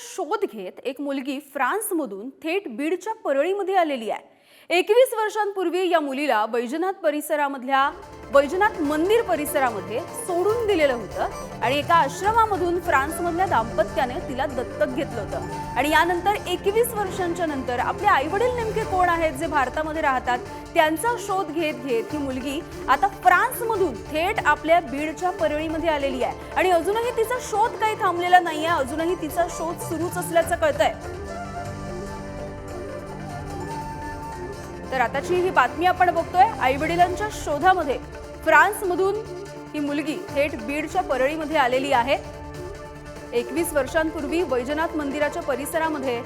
शोध घेत एक मुलगी फ्रान्समधून थेट बीडच्या परळीमध्ये आलेली आहे. एकवीस वर्षांपूर्वी या मुलीला बैजनाथ परिसरामधल्या बैजनाथ मंदिर परिसरामध्ये सोडून दिलेलं होतं आणि एका आश्रमामधून फ्रान्समधल्या दाम्पत्याने तिला दत्तक घेतलं होतं. आणि यानंतर एकवीस वर्षांच्या नंतर आपले आईवडील नेमके कोण आहेत जे भारतामध्ये राहतात त्यांचा शोध घेत घेत ही मुलगी आता फ्रान्समधून थेट आपल्या बीडच्या परळीमध्ये आलेली आहे. आणि अजूनही तिचा शोध काही थांबलेला नाही आहे अजूनही तिचा शोध सुरूच असल्याचं कळतंय. तर आताची ही बातमी आपण बघतोय आई वडिलांच्या शोधामध्ये फ्रान्समधून ही मुलगी थेट बीडच्या परळीमध्ये आलेली आहे. एकवीस वर्षांपूर्वी वैजनाथ मंदिराच्या परिसरामध्ये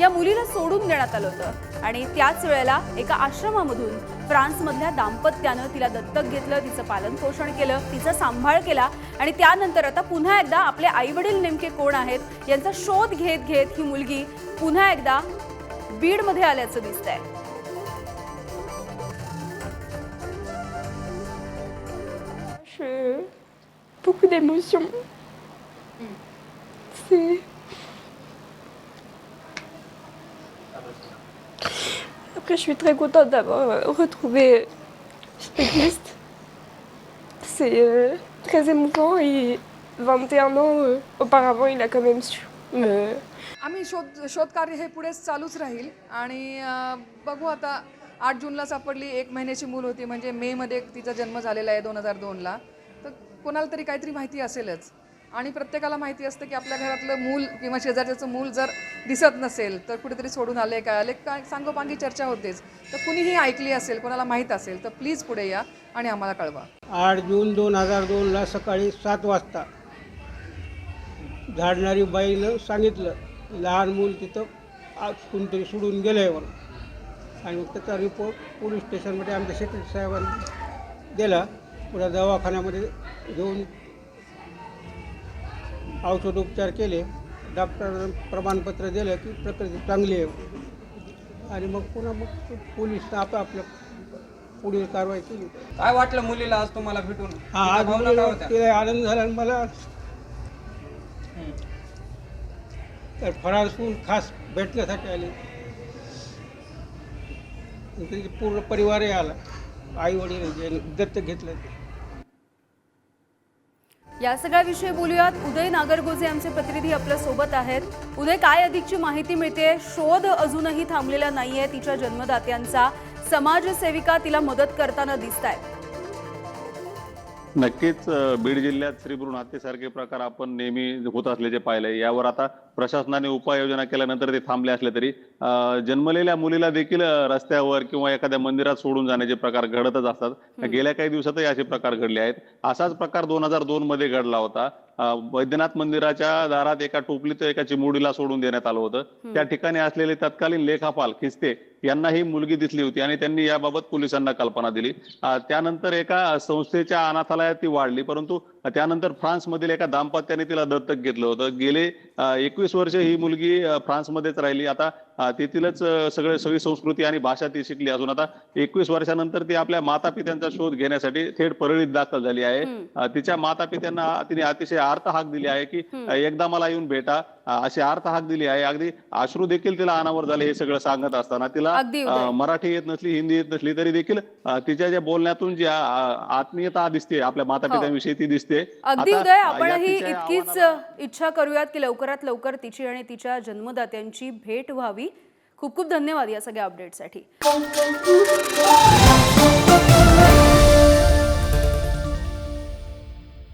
या मुलीला सोडून देण्यात आलं होतं आणि त्याच वेळेला एका आश्रमामधून फ्रान्समधल्या दाम्पत्यानं तिला दत्तक घेतलं तिचं पालन पोषण केलं तिचा सांभाळ केला आणि त्यानंतर आता पुन्हा एकदा आपले आईवडील नेमके कोण आहेत यांचा शोध घेत घेत ही मुलगी पुन्हा एकदा बीडमध्ये आल्याचं दिसतंय. Je... Beaucoup d'émotions. C'est... Après, je suis très contente d'avoir euh, retrouvé Spégliste. C'est euh, très émouvant et 21 ans euh, auparavant, il a quand même su me, आम्ही शोध शोधकार्य हे पुढेच चालूच राहील आणि अं, बघू आता आठ जूनला सापडली एक महिन्याची मूल होती म्हणजे मेमध्ये तिचा जन्म झालेला आहे दोन हजार दोनला. तर कोणाला तरी काहीतरी माहिती असेलच. आणि प्रत्येकाला माहिती असतं की आपल्या घरातलं मूल किंवा शेजारच्याचं मूल जर दिसत नसेल तर कुठेतरी सोडून आले काय आले काय सांगोपांगी चर्चा होतेच. तर कुणीही ऐकली असेल कोणाला माहीत असेल तर प्लीज पुढे या आणि आम्हाला कळवा. आठ जून दोन हजार दोनला सकाळी सात वाजता झाडणारी बाईनं सांगितलं लहान मूल तिथं कोणतरी सोडून गेलं आहे म्हणून. आणि मग त्याचा रिपोर्ट पोलीस स्टेशनमध्ये आमच्या सेक्रेटरी साहेबांनी दिला. पुढे दवाखान्यामध्ये घेऊन औषधोपचार केले. डॉक्टर प्रमाणपत्र दिलं की प्रकृती चांगली आहे. आणि मग पुन्हा मग पोलीस आपापल्या पुढील कारवाई केली. काय वाटलं मुलीला आज तुम्हाला भेटून? हा आज भावना काय मला होत्या? तिला आनंद झाला आणि मला तर फराळसून खास भेटण्यासाठी आले. त्यांचे पूर्ण परिवारही आला. आई वडील दत्तक घेतलं. या सगळ्याविषयी बोलूयात. उदय नागरगोजे आमचे प्रतिनिधी आपल्यासोबत आहेत. उदय काय अधिकची माहिती मिळते? शोध अजूनही थांबलेला नाहीये. तिच्या जन्मदात्यांचा समाजसेविका तिला मदत करताना दिसत आहेत नक्कीच बीड जिल्ह्यात स्त्री भ्रूण हत्येसारखे प्रकार आपण नेहमी होत असल्याचे पाहिले यावर आता प्रशासनाने उपाययोजना केल्यानंतर ते थांबले असले तरी जन्मलेल्या मुलीला देखील रस्त्यावर किंवा एखाद्या मंदिरात सोडून जाण्याचे प्रकार घडतच असतात. गेल्या काही दिवसातही असे प्रकार घडले आहेत. असाच प्रकार दोन हजार दोन मध्ये घडला होता. वैद्यनाथ मंदिराच्या दारात एका टोपलीत एका चिमुडीला सोडून देण्यात आलं होतं. त्या ठिकाणी असलेले तत्कालीन लेखापाल खिस्ते यांना ही मुलगी दिसली होती आणि त्यांनी याबाबत पोलिसांना कल्पना दिली. त्यानंतर एका संस्थेच्या अनाथालयात ती वाढली परंतु त्यानंतर फ्रान्समधील एका दाम्पत्याने तिला दत्तक घेतलं होतं. गेले एकवीस वर्ष ही मुलगी फ्रान्समध्येच राहिली. आता तेथीलच सगळे सगळी संस्कृती आणि भाषा ती शिकली असून आता एकवीस वर्षानंतर ती आपल्या माता पित्यांचा शोध घेण्यासाठी थेट परळीत दाखल झाली आहे. तिच्या माता पित्यांना तिने अतिशय अर्थ हाक दिली आहे की एकदा मला येऊन भेटा. अशी अर्थ हाक दिली आहे. अगदी अश्रू देखील तिला अनावर झाले हे सगळं सांगत असताना तिला मराठी येत नसली हिंदी येत नसली तरी देखील तिच्या ज्या बोलण्यातून जी आत्मीयता दिसते आपल्या माता पित्यांविषयी ती दिसते. हो. अगदी उदय आपणही इतकीच इच्छा करूयात की लवकरात लवकर तिची आणि तिच्या जन्मदात्यांची भेट व्हावी खूप खूप धन्यवाद या सगळ्या अपडेटसाठी